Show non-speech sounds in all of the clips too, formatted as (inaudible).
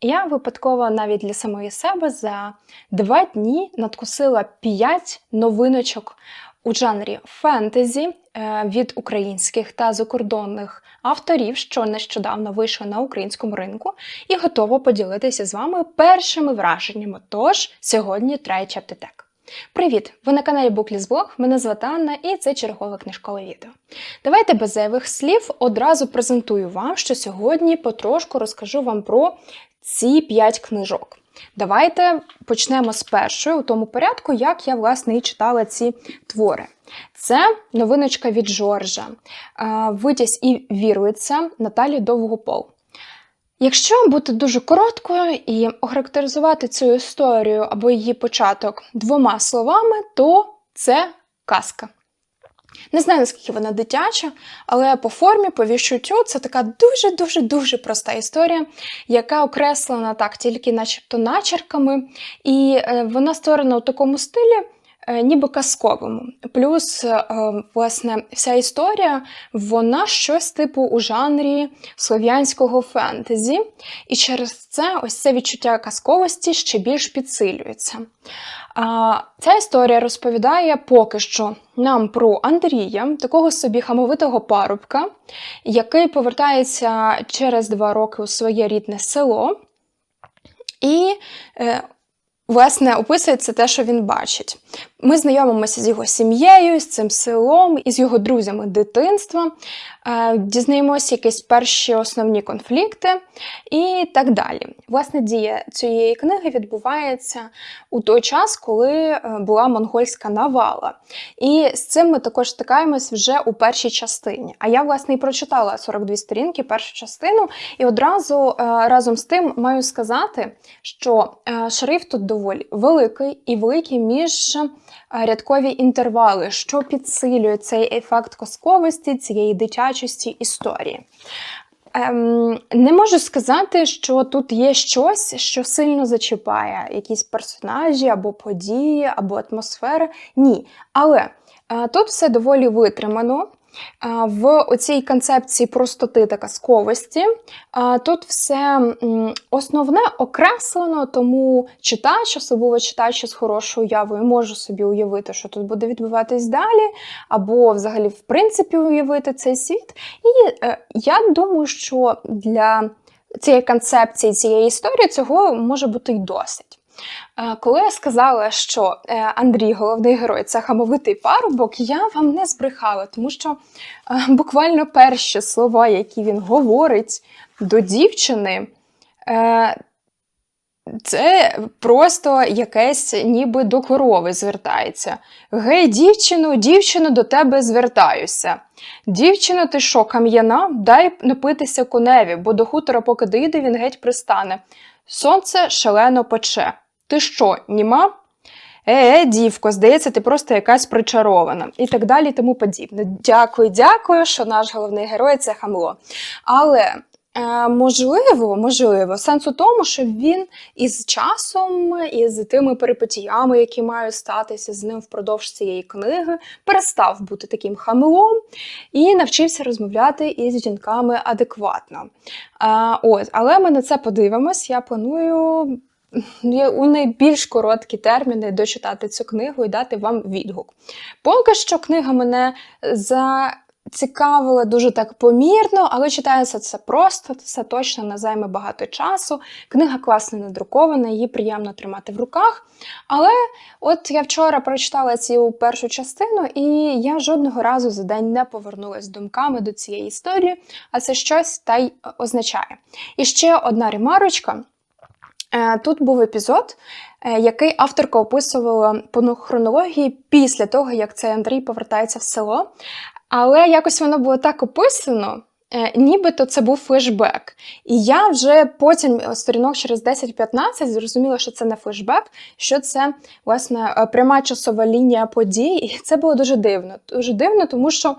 Я випадково навіть для самої себе за два дні надкусила п'ять новиночок у жанрі фентезі е, від українських та закордонних авторів, що нещодавно вийшли на українському ринку, і готова поділитися з вами першими враженнями. Тож сьогодні третя птитек. Привіт! Ви на каналі Буклісблог, мене звати Анна і це чергове книжкове відео. Давайте без зайвих слів одразу презентую вам, що сьогодні потрошку розкажу вам про ці 5 книжок. Давайте почнемо з першої, у тому порядку, як я власне і читала ці твори. Це новиночка від Жоржа, Витязь і вірується Наталі Довгопол. Якщо бути дуже короткою і охарактеризувати цю історію або її початок двома словами, то це казка. Не знаю, наскільки вона дитяча, але по формі, по віщуттю, це така дуже-дуже дуже проста історія, яка окреслена так тільки начебто начерками, і е, вона створена у такому стилі, ніби казковому. Плюс, е, власне, вся історія, вона щось типу у жанрі слов'янського фентезі, і через це ось це відчуття казковості ще більш підсилюється. Ця історія розповідає поки що нам про Андрія, такого собі хамовитого парубка, який повертається через два роки у своє рідне село. І е, Власне, описується те, що він бачить. Ми знайомимося з його сім'єю, з цим селом, і з його друзями дитинства, е, дізнаємося якісь перші основні конфлікти і так далі. Власне, дія цієї книги відбувається у той час, коли е, була монгольська навала. І з цим ми також стикаємось вже у першій частині. А я, власне, і прочитала 42 сторінки, першу частину, і одразу е, разом з тим маю сказати, що шрифт тут доволі великий і великий між рядкові інтервали, що підсилює цей ефект казковості, цієї дитячості історії. Ем, Не можу сказати, що тут є щось, що сильно зачіпає якісь персонажі або події, або атмосфери. Ні. Але е, тут все доволі витримано. В цій концепції простоти та казковості тут все основне окреслено, тому читач, особливо читач з хорошою уявою, може собі уявити, що тут буде відбуватись далі, або взагалі, в принципі, уявити цей світ. І е, я думаю, що для цієї концепції, цієї історії цього може бути й досить. Е, коли я сказала, що е, Андрій, головний герой, це хамовитий парубок, я вам не збрехала, тому що е, буквально перші слова, які він говорить до дівчини, це просто якесь ніби до корови звертається. Гей, дівчину, дівчину, до тебе звертаюся. Дівчино, ти що, кам'яна? Дай напитися коневі, бо до хутора, поки доїде, він геть пристане. Сонце шалено пече. Ти що, німа? Е, е, дівко, здається, ти просто якась причарована. І так далі, тому подібне. Дякую, дякую, що наш головний герой це хамло. Але. Е, можливо, можливо, сенс у тому, що він із часом, із тими перипетіями, які мають статися з ним впродовж цієї книги, перестав бути таким хамлом і навчився розмовляти із жінками адекватно. А, е, от, Але ми на це подивимось. Я планую у найбільш короткі терміни дочитати цю книгу і дати вам відгук. Поки що книга мене зацікавила дуже так помірно, але читається це просто, це точно не займе багато часу. Книга класно надрукована, її приємно тримати в руках. Але от я вчора прочитала цю першу частину, і я жодного разу за день не повернулася думками до цієї історії, а це щось та й означає. І ще одна ремарочка. Е, тут був епізод, е, який авторка описувала по хронології після того, як цей Андрій повертається в село. Але якось воно було так описано, е, нібито це був флешбек. І я вже потім, сторінок через 10-15, зрозуміла, що це не флешбек, що це власне пряма часова лінія подій. І це було дуже дивно. Дуже дивно, тому що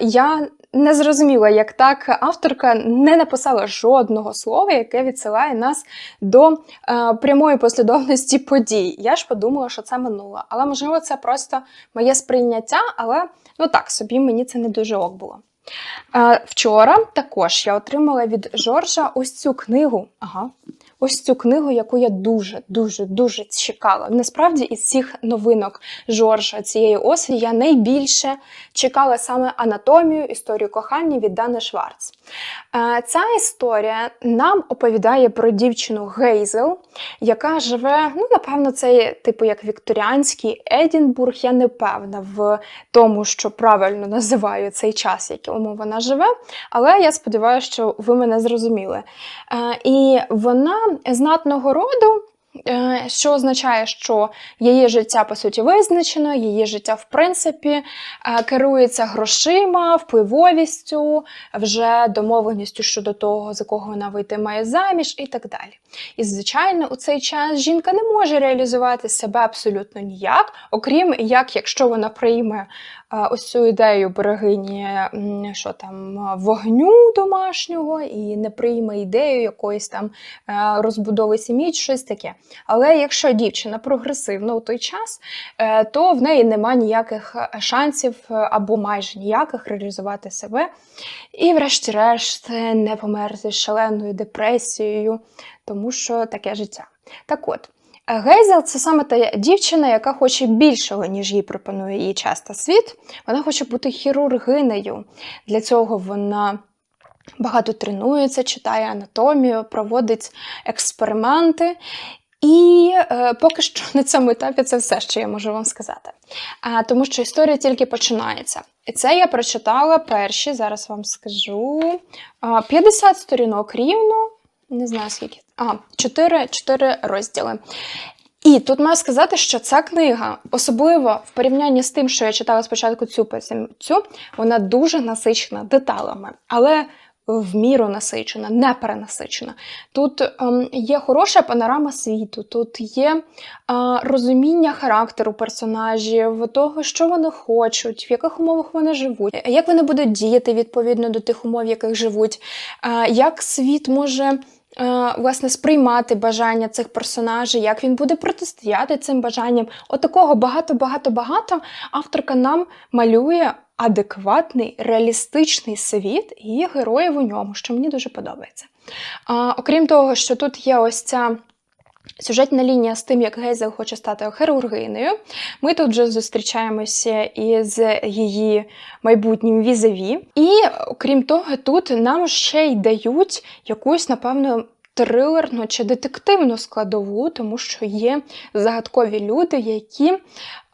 я не зрозуміла, як так авторка не написала жодного слова, яке відсилає нас до е, прямої послідовності подій. Я ж подумала, що це минуло. Але можливо, це просто моє сприйняття, але ну так собі мені це не дуже ок було. Е, Вчора також я отримала від Жоржа ось цю книгу. Ага. Ось цю книгу, яку я дуже, дуже, дуже чекала. Насправді, із цих новинок Жоржа цієї осені я найбільше чекала саме анатомію, історію кохання від Дани Шварц. Е, Ця історія нам оповідає про дівчину Гейзел, яка живе, ну, напевно, це типу як вікторіанський Едінбург. Я не певна в тому, що правильно називаю цей час, якому вона живе. Але я сподіваюся, що ви мене зрозуміли. Е, І вона знатного роду. Е, Що означає, що її життя по суті визначено, її життя, в принципі, е, керується грошима, впливовістю, вже домовленістю щодо того, за кого вона вийти має заміж, і так далі. І, звичайно, у цей час жінка не може реалізувати себе абсолютно ніяк, окрім як, якщо вона прийме е, ось цю ідею берегині що там, вогню домашнього і не прийме ідею якоїсь там розбудови сім'ї, щось таке. Але якщо дівчина прогресивна у той час, е, то в неї нема ніяких е, шансів е, або майже ніяких реалізувати себе. І, врешті-решт, не померти з шаленою депресією, тому що таке життя. Так от. Гейзел це саме та дівчина, яка хоче більшого, ніж їй пропонує її час та світ. Вона хоче бути хірургинею. Для цього вона багато тренується, читає анатомію, проводить експерименти. І е, поки що на цьому етапі це все, що я можу вам сказати. А, тому що історія тільки починається. І це я прочитала перші, зараз вам скажу. А, 50 сторінок рівно, не знаю скільки. А, 4, 4 розділи. І тут маю сказати, що ця книга, особливо в порівнянні з тим, що я читала спочатку цю потім вона дуже насичена деталями, але в міру насичена, не перенасичена. Тут ем, є хороша панорама світу, тут є е, розуміння характеру персонажів, того, що вони хочуть, в яких умовах вони живуть, як вони будуть діяти відповідно до тих умов, в яких живуть, е, як світ може. е, Власне, сприймати бажання цих персонажів, як він буде протистояти цим бажанням. Отакого багато-багато-багато авторка нам малює адекватний, реалістичний світ і героїв у ньому, що мені дуже подобається. А, окрім того, що тут є ось ця. Сюжетна лінія з тим, як Гейзел хоче стати хірургинею. Ми тут вже зустрічаємося із її майбутнім візаві. І окрім того, тут нам ще й дають якусь, напевно, трилерну чи детективну складову, тому що є загадкові люди, які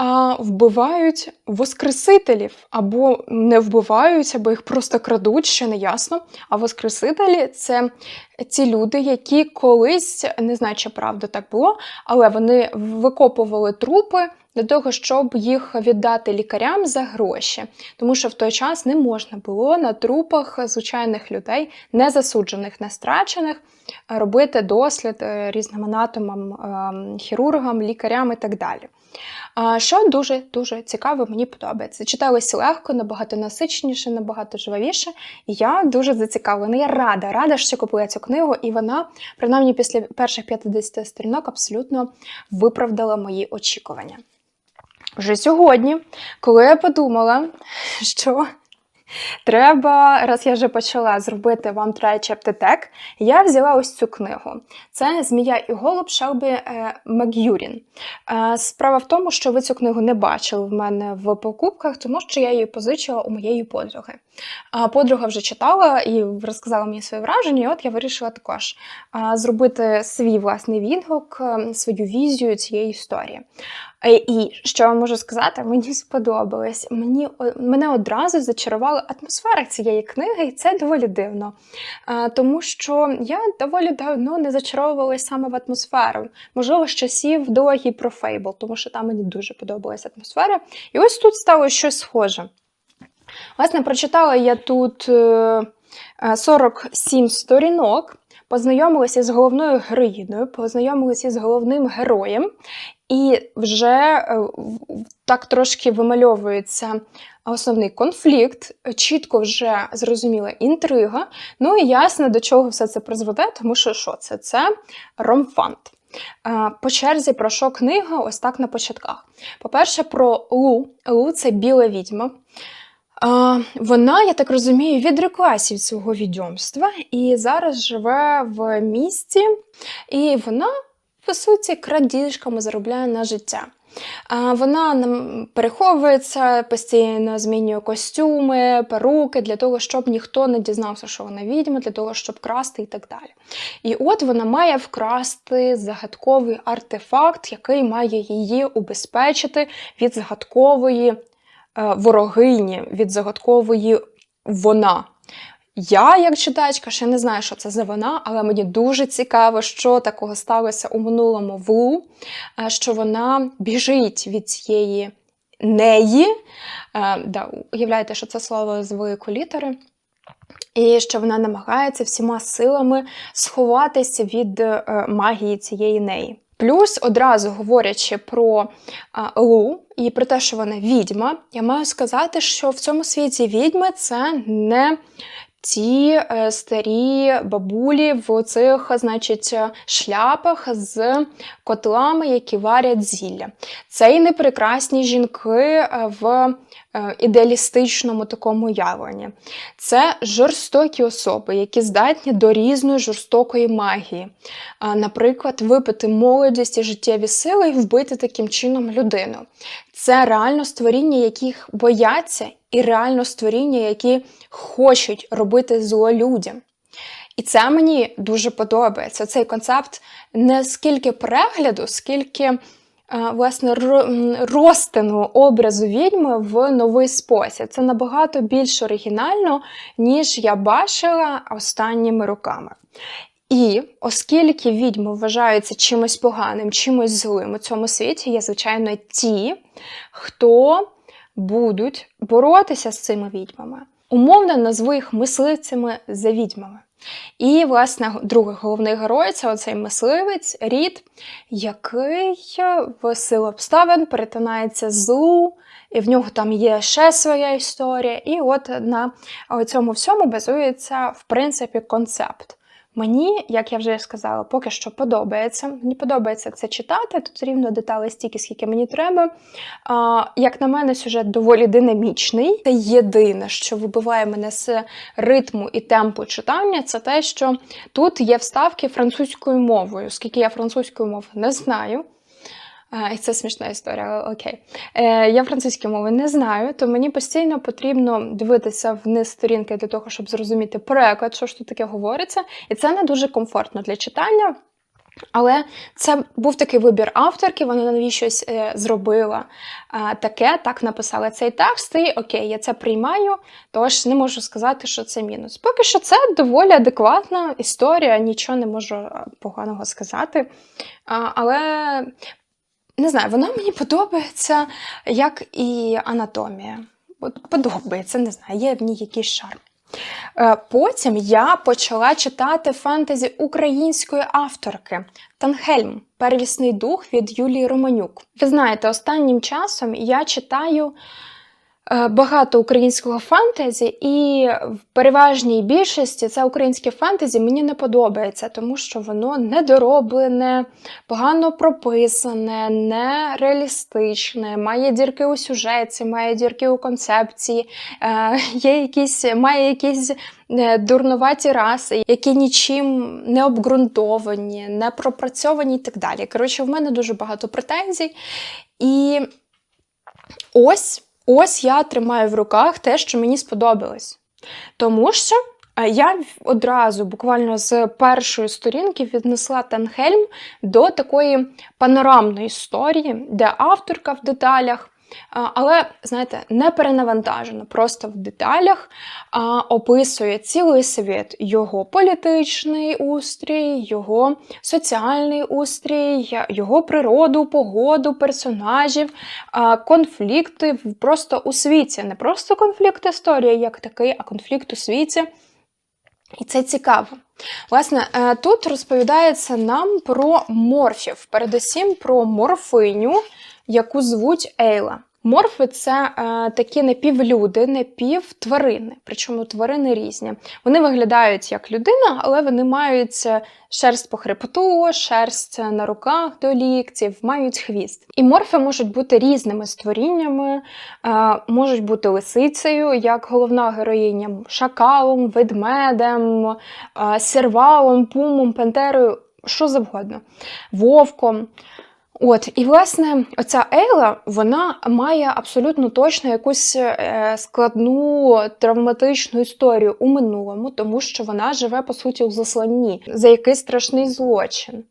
а, вбивають воскресителів, або не вбивають, або їх просто крадуть, ще не ясно. А воскресителі це ці люди, які колись, не знаю, чи правда так було, але вони викопували трупи для того, щоб їх віддати лікарям за гроші. Тому що в той час не можна було на трупах звичайних людей, не засуджених, не страчених, робити дослід різним анатомам, ем, хірургам, лікарям і так далі. Що дуже-дуже цікаво, мені подобається. Читалось легко, набагато насиченіше, набагато жвавіше. І я дуже зацікавлена. Я рада, рада, що купила цю книгу, і вона, принаймні, після перших 50 сторінок абсолютно виправдала мої очікування. Вже сьогодні, коли я подумала, що Треба, раз я вже почала зробити вам третій аптетек, я взяла ось цю книгу. Це Змія і голуб Шелбі е, Мак'юрін. Е, справа в тому, що ви цю книгу не бачили в мене в покупках, тому що я її позичила у моєї подруги. А подруга вже читала і розказала мені свої враження, і от я вирішила також зробити свій власний відгук, е, свою візію цієї історії. Е, І що я можу сказати, мені сподобалось. Мені мене одразу зачарувала атмосфера цієї книги, і це доволі дивно. Тому що я доволі давно не зачаровувалась саме в атмосферу. Можливо, з часів дологі про Фейбл, тому що там мені дуже подобалася атмосфера. І ось тут стало щось схоже. Власне, прочитала я тут е, е, 47 сторінок, познайомилася з головною героїною, познайомилася з головним героєм, і вже е, так трошки вимальовується основний конфлікт, чітко вже зрозуміла інтрига. Ну і ясно, до чого все це призведе, тому що що це? Це ромфант. Е, По черзі про що книга, ось так на початках. По-перше, про Лу. Лу це біла відьма. Вона, я так розумію, відреклася від свого відьомства і зараз живе в місті, і вона, по суті, крадіжками заробляє на життя. Вона переховується, постійно змінює костюми, перуки для того, щоб ніхто не дізнався, що вона відьма, для того, щоб красти і так далі. І от вона має вкрасти загадковий артефакт, який має її убезпечити від загадкової ворогині, від загадкової вона. Я, як читачка, ще не знаю, що це за вона, але мені дуже цікаво, що такого сталося у минулому в Лу, е, що вона біжить від цієї неї. Е, да, Уявляєте, що це слово з великої літери. І що вона намагається всіма силами сховатися від е, магії цієї неї. Плюс, одразу говорячи про а, Лу і про те, що вона відьма, я маю сказати, що в цьому світі відьми це не ті е, старі бабулі в цих, значить, шляпах з котлами, які варять зілля. Це і не прекрасні жінки е, в е, ідеалістичному такому уявленні. Це жорстокі особи, які здатні до різної жорстокої магії. Е, Наприклад, випити молодість і життєві сили і вбити таким чином людину. Це реально створіння, яких бояться, і реально створіння, які хочуть робити зло людям. І це мені дуже подобається. Цей концепт не скільки перегляду, скільки е, власне ро- розтину образу відьми в новий спосіб. Це набагато більш оригінально, ніж я бачила останніми роками. І оскільки відьми вважаються чимось поганим, чимось злим у цьому світі, є, звичайно, ті, хто будуть боротися з цими відьмами. Умовно назву їх мисливцями за відьмами. І, власне, другий головний герой це оцей мисливець Рід, який в силу обставин перетинається злу, і в нього там є ще своя історія. І от на цьому всьому базується, в принципі, концепт. Мені, як я вже сказала, поки що подобається. Мені подобається це читати. Тут рівно деталей стільки, скільки мені треба. А, Як на мене, сюжет доволі динамічний. Це єдине, що вибиває мене з ритму і темпу читання, це те, що тут є вставки французькою мовою, оскільки я французькою мови не знаю. І це смішна історія, окей. Е, Я французької мови не знаю, то мені постійно потрібно дивитися вниз сторінки для того, щоб зрозуміти переклад, що ж тут таке говориться. І це не дуже комфортно для читання. Але це був такий вибір авторки, вона навіщось е, зробила таке, так написала цей текст, і окей, я це приймаю, тож не можу сказати, що це мінус. Поки що це доволі адекватна історія, нічого не можу е, поганого сказати. Але не знаю, вона мені подобається, як і анатомія. Подобається, не знаю, є в ній якийсь шарм. Е, Потім я почала читати фентезі української авторки Танхельм Первісний дух від Юлії Романюк. Ви знаєте, останнім часом я читаю багато українського фентезі, і в переважній більшості це українське фентезі мені не подобається, тому що воно недороблене, погано прописане, нереалістичне, має дірки у сюжеті, має дірки у концепції, е, є якісь, має якісь е, дурнуваті раси, які нічим не обґрунтовані, не пропрацьовані і так далі. Коротше, в мене дуже багато претензій. І ось. Ось я тримаю в руках те, що мені сподобалось. Тому що е, я одразу, буквально з першої сторінки, віднесла Танхельм до такої панорамної історії, де авторка в деталях. Але, знаєте, не перенавантажено, просто в деталях описує цілий світ, його політичний устрій, його соціальний устрій, його природу, погоду, персонажів, конфлікти просто у світі. Не просто конфлікт історії як такий, а конфлікт у світі. І це цікаво. Власне, е, тут розповідається нам про морфів, передусім про морфиню, яку звуть Ейла. Морфи це е, такі напівлюди, напівтварини, причому тварини різні. Вони виглядають як людина, але вони мають е, шерсть по хребту, шерсть на руках до ліктів, мають хвіст. І морфи можуть бути різними створіннями, е, можуть бути лисицею, як головна героїня, шакалом, ведмедем, е, сервалом, пумом, пантерою, що завгодно, вовком. От, і власне, оця Ейла вона має абсолютно точно якусь е, складну травматичну історію у минулому, тому що вона живе по суті у засланні за якийсь страшний злочин.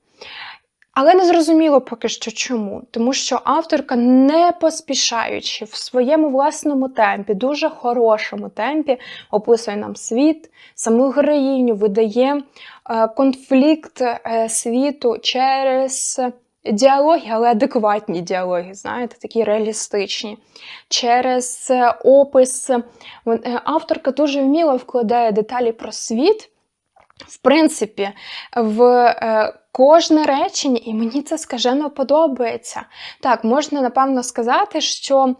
Але не зрозуміло поки що чому, тому що авторка, не поспішаючи в своєму власному темпі, дуже хорошому темпі, описує нам світ, саму героїню, видає е, конфлікт е, світу через діалоги, але адекватні діалоги, знаєте, такі реалістичні. Через е, опис е, авторка дуже вміло вкладає деталі про світ. В принципі, в е, кожне речення, і мені це скажено подобається. Так, можна напевно сказати, що е,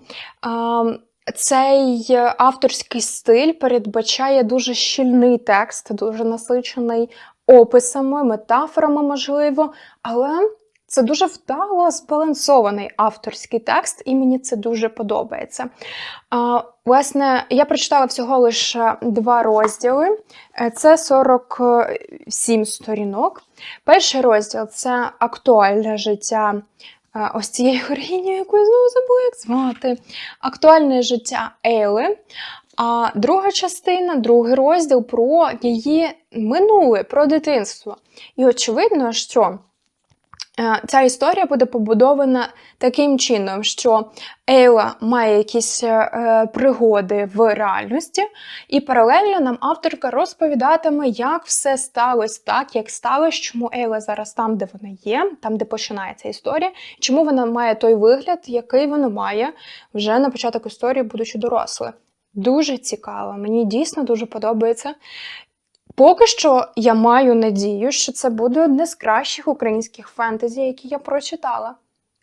цей авторський стиль передбачає дуже щільний текст, дуже насичений описами, метафорами, можливо, але це дуже вдало збалансований авторський текст, і мені це дуже подобається. А, Власне, я прочитала всього лише два розділи. Е, це 47 сторінок. Перший розділ це актуальне життя. Е, ось цієї героїні, яку я знову забула, як звати. Актуальне життя Ейли. А друга частина, другий розділ про її минуле, про дитинство. І очевидно, що ця історія буде побудована таким чином, що Ейла має якісь е, пригоди в реальності, і паралельно нам авторка розповідатиме, як все сталося так, як сталося, чому Ейла зараз там, де вона є, там, де починається історія, чому вона має той вигляд, який вона має вже на початок історії, будучи дорослою. Дуже цікаво, мені дійсно дуже подобається. Поки що я маю надію, що це буде одне з кращих українських фентезі, які я прочитала.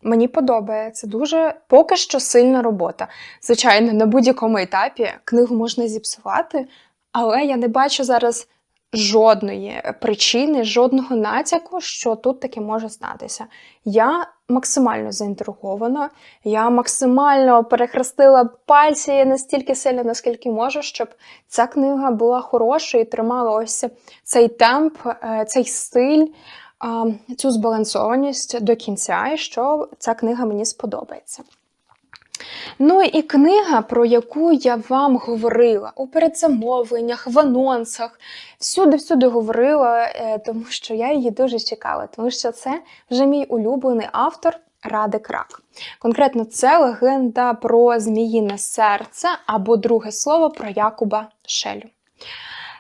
Мені подобається дуже поки що сильна робота. Звичайно, на будь-якому етапі книгу можна зіпсувати, але я не бачу зараз жодної причини, жодного натяку, що тут таке може статися. Я максимально заінтригована, я максимально перехрестила пальці настільки сильно, наскільки можу, щоб ця книга була хорошою і тримала ось цей темп, е, цей стиль. Цю збалансованість до кінця, і що ця книга мені сподобається. Ну і книга, про яку я вам говорила у передзамовленнях, в анонсах, всюди-всюди говорила, е, тому що я її дуже чекала, тому що це вже мій улюблений автор Радик Рак. Конкретно, це легенда про Зміїне серце або друге слово про Якуба Шелю.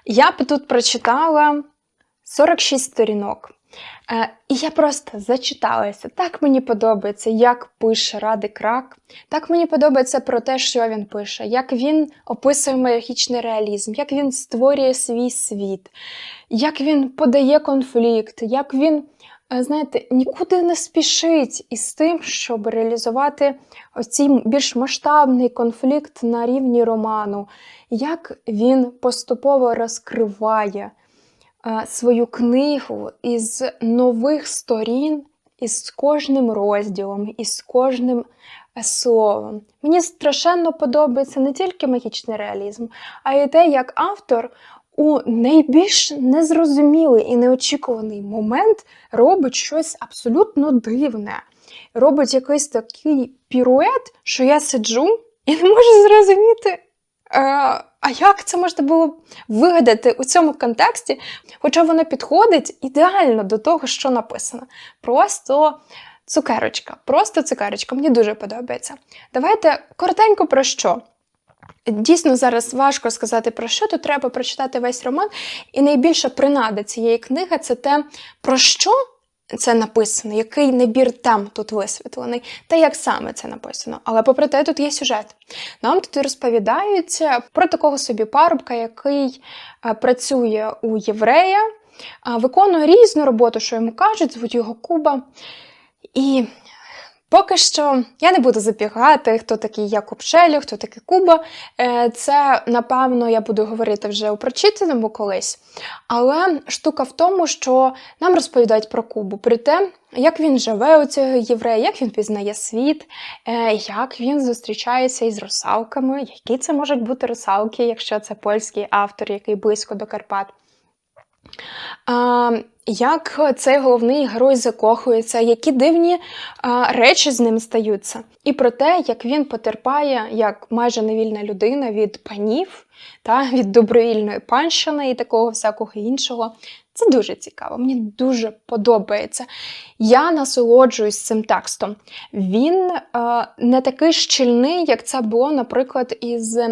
Я б тут прочитала 46 сторінок. Е, і я просто зачиталася. Так мені подобається, як пише Радик Рак. Так мені подобається про те, що він пише, як він описує магічний реалізм, як він створює свій світ, як він подає конфлікт, як він, е, знаєте, нікуди не спішить із тим, щоб реалізувати оцей більш масштабний конфлікт на рівні роману, як він поступово розкриває свою книгу із нових сторін, із кожним розділом, із кожним е, словом. Мені страшенно подобається не тільки магічний реалізм, а й те, як автор. У найбільш незрозумілий і неочікуваний момент робить щось абсолютно дивне. Робить якийсь такий пірует, що я сиджу і не можу зрозуміти, а як це можна було вигадати у цьому контексті? Хоча воно підходить ідеально до того, що написано. Просто цукерочка, просто цукерочка, мені дуже подобається. Давайте коротенько про що. Дійсно, зараз важко сказати про що, то треба прочитати весь роман. І найбільша принада цієї книги це те, про що це написано, який набір тем тут висвітлений, та як саме це написано. Але попри те, тут є сюжет. Нам тут розповідають про такого собі парубка, який е, працює у єврея, виконує різну роботу, що йому кажуть, звуть його Куба. І Поки що я не буду забігати, хто такий Якуб Шелі, хто такий Куба. Е, Це, напевно, я буду говорити вже у прочитаному колись. Але штука в тому, що нам розповідають про Кубу, про те, як він живе у цього єврея, як він пізнає світ, е, як він зустрічається із русалками, які це можуть бути русалки, якщо це польський автор, який близько до Карпат. А, як цей головний герой закохується, які дивні а, речі з ним стаються, і про те, як він потерпає, як майже невільна людина від панів та від добровільної панщини і такого всякого іншого. Це дуже цікаво, мені дуже подобається. Я насолоджуюсь цим текстом. Він е, не такий щільний, як це було, наприклад, із е,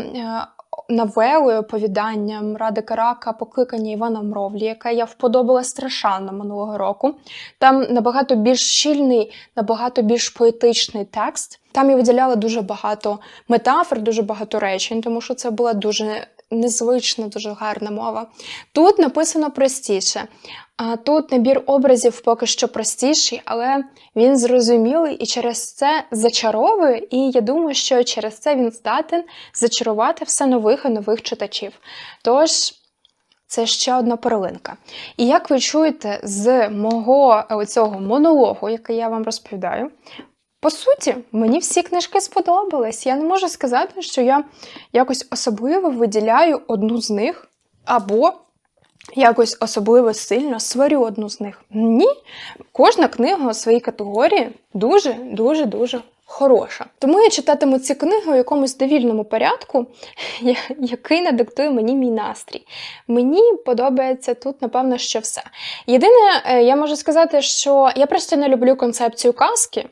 новелою, оповіданням Радика Рака покликання Івана Мровлі, яке я вподобала страшенно минулого року. Там набагато більш щільний, набагато більш поетичний текст. Там я виділяла дуже багато метафор, дуже багато речень, тому що це була дуже незвична, дуже гарна мова. Тут написано простіше. Тут набір образів поки що простіший, але він зрозумілий і через це зачаровує. І я думаю, що через це він здатен зачарувати все нових і нових читачів. Тож. Це ще одна перлинка. І як ви чуєте з мого цього монологу, який я вам розповідаю, по суті, мені всі книжки сподобались. Я не можу сказати, що я якось особливо виділяю одну з них, або якось особливо сильно сварю одну з них. Ні, кожна книга у своїй категорії дуже-дуже дуже хороша. Тому я читатиму ці книги у якомусь довільному порядку, (laughs) який надиктує мені мій настрій. Мені подобається тут, напевно, що все. Єдине, е, я можу сказати, що я просто не люблю концепцію казки.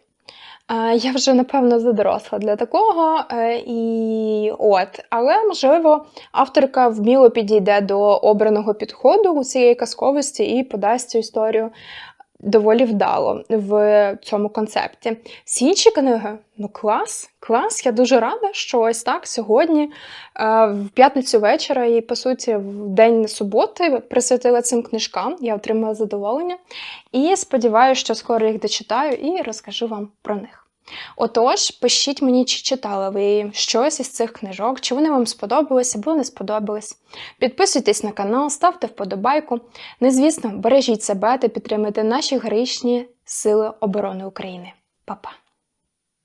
Я вже, напевно, задоросла для такого. е, І от, але можливо, авторка вміло підійде до обраного підходу у цієї казковості і подасть цю історію доволі вдало в цьому концепті. Всі інші книги, ну клас, клас. Я дуже рада, що ось так сьогодні, е, в п'ятницю вечора, і по суті, в день суботи присвятила цим книжкам. Я отримала задоволення. І сподіваюся, що скоро їх дочитаю і розкажу вам про них. Отож, пишіть мені, чи читали ви щось із цих книжок, чи вони вам сподобались або не сподобались. Підписуйтесь на канал, ставте вподобайку. Незвісно, бережіть себе та підтримуйте наші героїчні сили оборони України. Па-па!